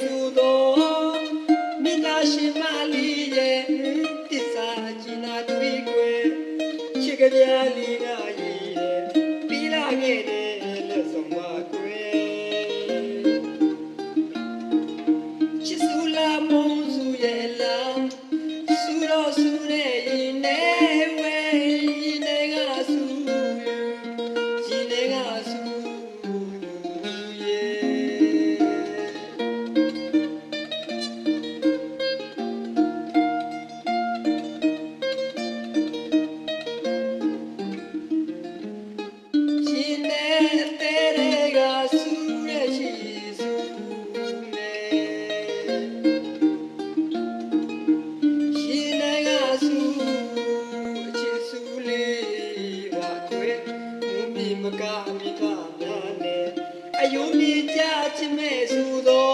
စုသောမင်းသားရှင်မလေးရဲ့တစ္ဆာကျင်နာတွေ့ကွယ်ချစ်ကြပြလီနာရည်ရဲ့ပြီးလာခဲ့တဲ့လက်ဆောင်ပါကွယ်ချစ် မိကများနဲ့အယုံမြေကြခြင်းမဲ့ဆိုသော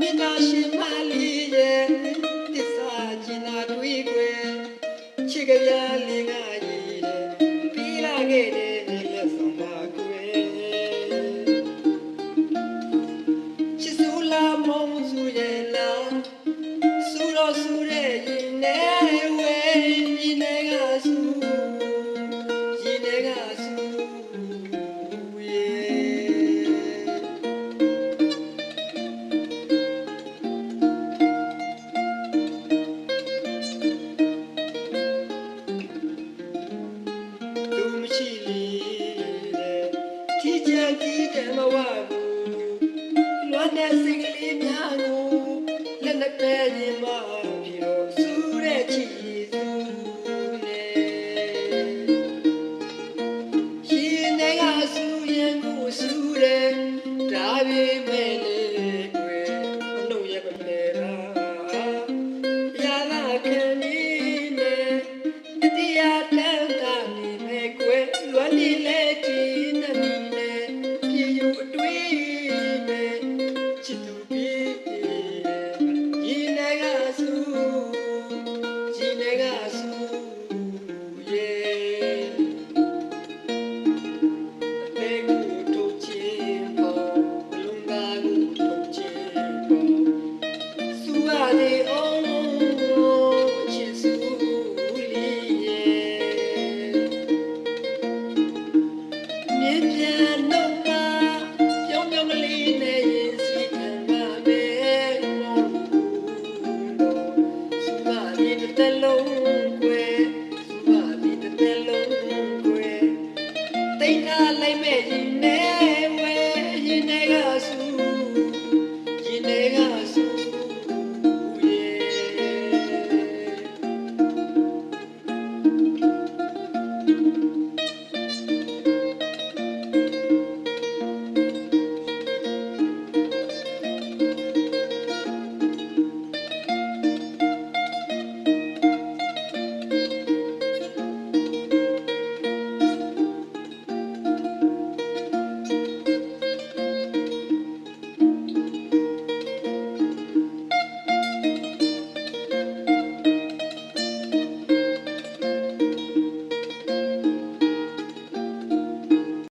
မိကရှင် Hare